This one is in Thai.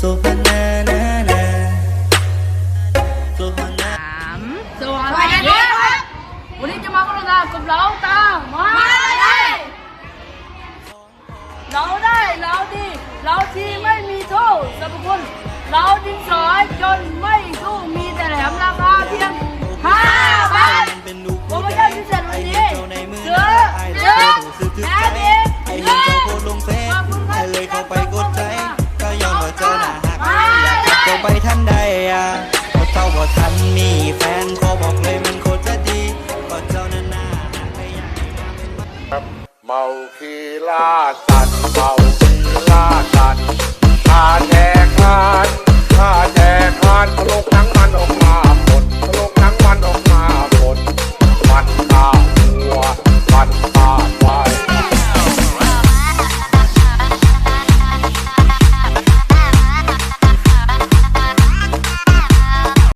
สามสวัสดีครับ วันนี้จะมาพัฒนากับเราตามาได้เราได้เราดี เราที่ไม่มีโทษสรรพคุณ เราดินสอยจนไม่ มันมีแฟนขาบอกเลยมันโคตรจะดีก็เจ้านั้นน่าไม่อยากให้มาเป็นเมาคีล่าสัตว์เมาคี